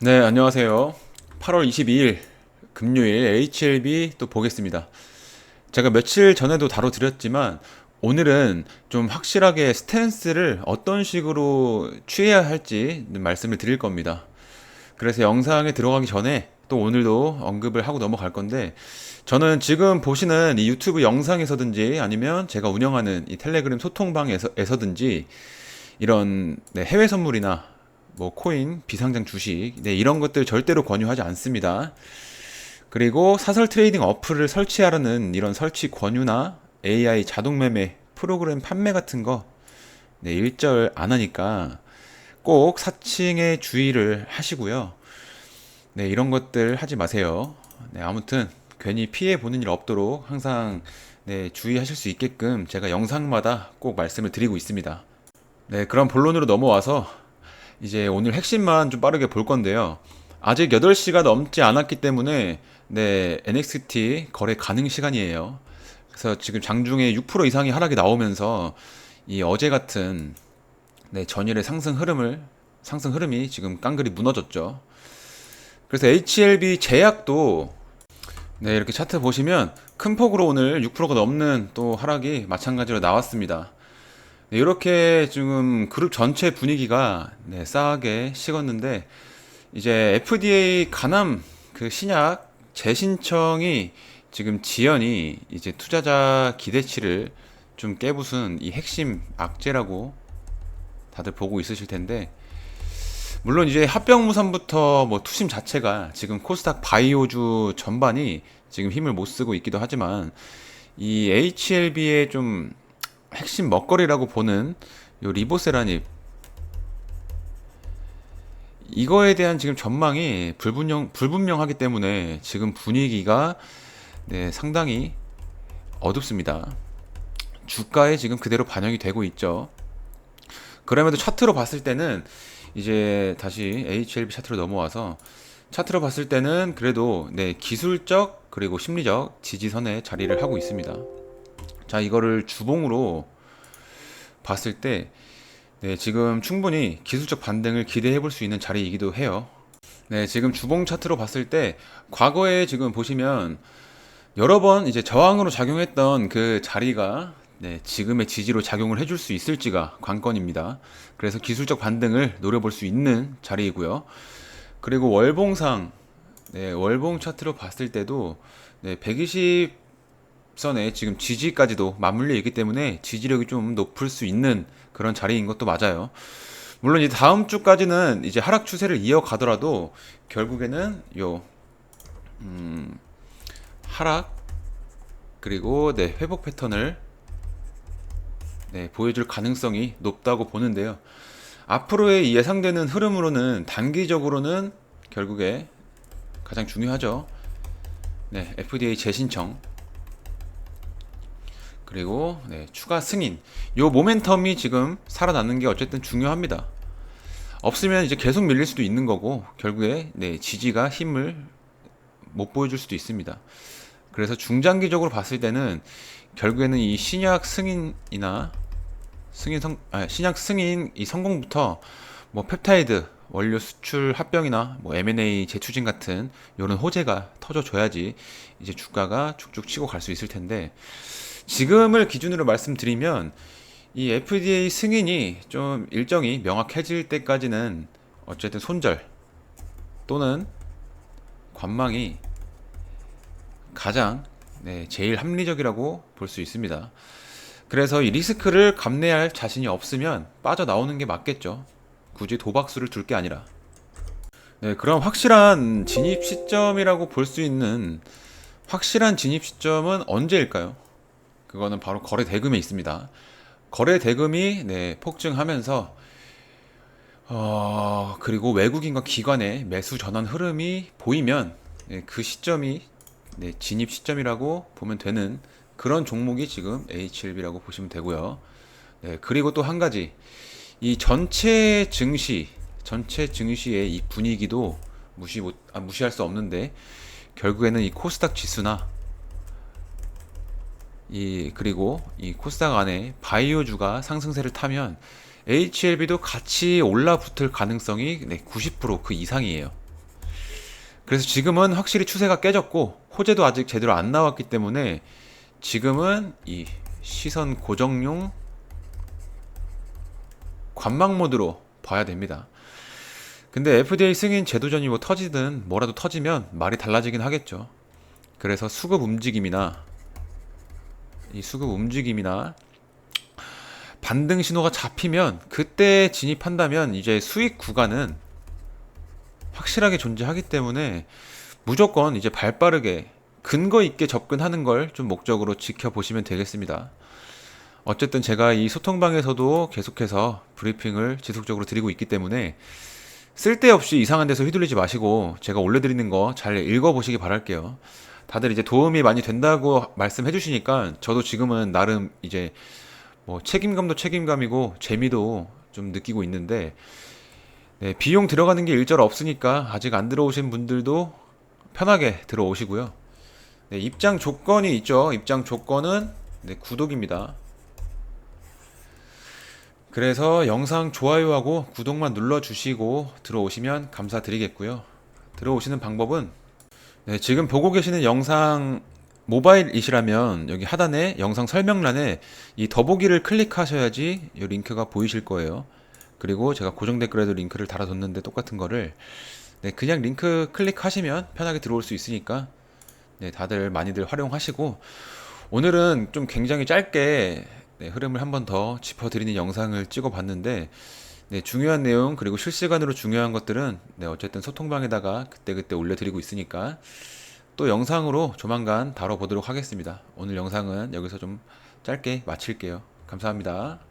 네, 안녕하세요. 8월 22일 금요일 HLB 또 보겠습니다. 제가 며칠 전에도 다뤄드렸지만 오늘은 좀 확실하게 스탠스를 어떤 식으로 취해야 할지 말씀을 드릴 겁니다. 그래서 영상에 들어가기 전에 또 오늘도 언급을 하고 넘어갈 건데 저는 지금 보시는 이 유튜브 영상에서든지 아니면 제가 운영하는 이 텔레그램 소통방에서든지 이런 네, 해외 선물이나 뭐 코인, 비상장 주식, 네, 이런 것들 절대로 권유하지 않습니다. 그리고 사설 트레이딩 어플을 설치하라는 이런 설치 권유나 AI 자동 매매, 프로그램 판매 같은 거 네, 일절 안 하니까 꼭 사칭에 주의를 하시고요. 네, 이런 것들 하지 마세요. 네, 아무튼 괜히 피해 보는 일 없도록 항상 네, 주의하실 수 있게끔 제가 영상마다 꼭 말씀을 드리고 있습니다. 네, 그럼 본론으로 넘어와서 이제 오늘 핵심만 좀 빠르게 볼 건데요. 아직 8시가 넘지 않았기 때문에 네, NXT 거래 가능 시간이에요. 그래서 지금 장중에 6% 이상의 하락이 나오면서 이 어제 같은 네, 전일의 상승 흐름을 상승 흐름이 지금 깡그리 무너졌죠. 그래서 HLB 제약도 네, 이렇게 차트 보시면 큰 폭으로 오늘 6%가 넘는 또 하락이 마찬가지로 나왔습니다. 네, 이렇게 지금 그룹 전체 분위기가 네, 싸하게 식었는데 이제 FDA 간암 그 신약 재신청이 지금 지연이 이제 투자자 기대치를 좀 깨부순 이 핵심 악재라고 다들 보고 있으실 텐데 물론 이제 합병무산부터 뭐 투심 자체가 지금 코스닥 바이오주 전반이 지금 힘을 못 쓰고 있기도 하지만 이 HLB의 좀 핵심 먹거리라고 보는 요 리보세라닙 이거에 대한 지금 전망이 불분명 불분명하기 때문에 지금 분위기가 네, 상당히 어둡습니다. 주가에 지금 그대로 반영이 되고 있죠. 그럼에도 차트로 봤을 때는 이제 다시 HLB 차트로 넘어와서 차트로 봤을 때는 그래도 네, 기술적 그리고 심리적 지지선에 자리를 하고 있습니다. 자, 이거를 주봉으로 봤을 때 네, 지금 충분히 기술적 반등을 기대해 볼 수 있는 자리이기도 해요. 네, 지금 주봉 차트로 봤을 때 과거에 지금 보시면 여러 번 이제 저항으로 작용했던 그 자리가 네, 지금의 지지로 작용을 해줄 수 있을지가 관건입니다. 그래서 기술적 반등을 노려볼 수 있는 자리이고요. 그리고 월봉상, 네, 월봉 차트로 봤을 때도 네, 120 선에 지금 지지까지도 맞물려 있기 때문에 지지력이 좀 높을 수 있는 그런 자리인 것도 맞아요. 물론 이제 다음 주까지는 이제 하락 추세를 이어가더라도 결국에는 요 음, 하락 그리고 네, 회복 패턴을 네, 보여줄 가능성이 높다고 보는데요. 앞으로의 예상되는 흐름으로는 단기적으로는 결국에 가장 중요하죠. 네, FDA 재신청 그리고 네, 추가 승인. 요 모멘텀이 지금 살아남는 게 어쨌든 중요합니다. 없으면 이제 계속 밀릴 수도 있는 거고 결국에 네, 지지가 힘을 못 보여줄 수도 있습니다. 그래서 중장기적으로 봤을 때는 결국에는 이 신약 승인이나 승인 성 아, 신약 승인 이 성공부터 뭐 펩타이드 원료 수출 합병이나 뭐 M&A 재추진 같은 이런 호재가 터져줘야지 이제 주가가 쭉쭉 치고 갈 수 있을 텐데 지금을 기준으로 말씀드리면 이 FDA 승인이 좀 일정이 명확해질 때까지는 어쨌든 손절 또는 관망이 가장 네, 제일 합리적이라고 볼 수 있습니다. 그래서 이 리스크를 감내할 자신이 없으면 빠져나오는 게 맞겠죠. 굳이 도박수를 둘 게 아니라. 네, 그럼 확실한 진입 시점이라고 볼 수 있는 확실한 진입 시점은 언제일까요? 그거는 바로 거래 대금에 있습니다. 거래 대금이 네, 폭증하면서 어, 그리고 외국인과 기관의 매수 전환 흐름이 보이면 네, 그 시점이 네, 진입 시점이라고 보면 되는 그런 종목이 지금 HLB라고 보시면 되고요. 네, 그리고 또 한 가지 이 전체 증시 전체 증시의 이 분위기도 무시 못 아, 무시할 수 없는데 결국에는 이 코스닥 지수나 이 그리고 이 코스닥 안에 바이오주가 상승세를 타면 HLB도 같이 올라붙을 가능성이 네, 90%그 이상이에요. 그래서 지금은 확실히 추세가 깨졌고 호재도 아직 제대로 안 나왔기 때문에 지금은 이 시선 고정용 관망 모드로 봐야 됩니다. 근데 FDA 승인 제도전이 뭐 터지든 뭐라도 터지면 말이 달라지긴 하겠죠. 그래서 수급 움직임이나 이 수급 움직임이나 반등 신호가 잡히면 그때 진입한다면 이제 수익 구간은 확실하게 존재하기 때문에 무조건 이제 발 빠르게 근거 있게 접근하는 걸 좀 목적으로 지켜보시면 되겠습니다. 어쨌든 제가 이 소통방에서도 계속해서 브리핑을 지속적으로 드리고 있기 때문에 쓸데없이 이상한 데서 휘둘리지 마시고 제가 올려드리는 거 잘 읽어보시기 바랄게요. 다들 이제 도움이 많이 된다고 말씀해 주시니까 저도 지금은 나름 이제 뭐 책임감도 책임감이고 재미도 좀 느끼고 있는데 네, 비용 들어가는 게 일절 없으니까 아직 안 들어오신 분들도 편하게 들어오시고요. 네, 입장 조건이 있죠. 입장 조건은 네, 구독입니다. 그래서 영상 좋아요하고 구독만 눌러주시고 들어오시면 감사드리겠고요. 들어오시는 방법은 네, 지금 보고 계시는 영상 모바일이시라면 여기 하단에 영상 설명란에 이 더보기를 클릭하셔야지 이 링크가 보이실 거예요. 그리고 제가 고정 댓글에도 링크를 달아뒀는데 똑같은 거를. 네, 그냥 링크 클릭하시면 편하게 들어올 수 있으니까. 네, 다들 많이들 활용하시고. 오늘은 좀 굉장히 짧게 네, 흐름을 한 번 더 짚어드리는 영상을 찍어봤는데 네, 중요한 내용 그리고 실시간으로 중요한 것들은 네, 어쨌든 소통방에다가 그때그때 올려드리고 있으니까 또 영상으로 조만간 다뤄보도록 하겠습니다. 오늘 영상은 여기서 좀 짧게 마칠게요. 감사합니다.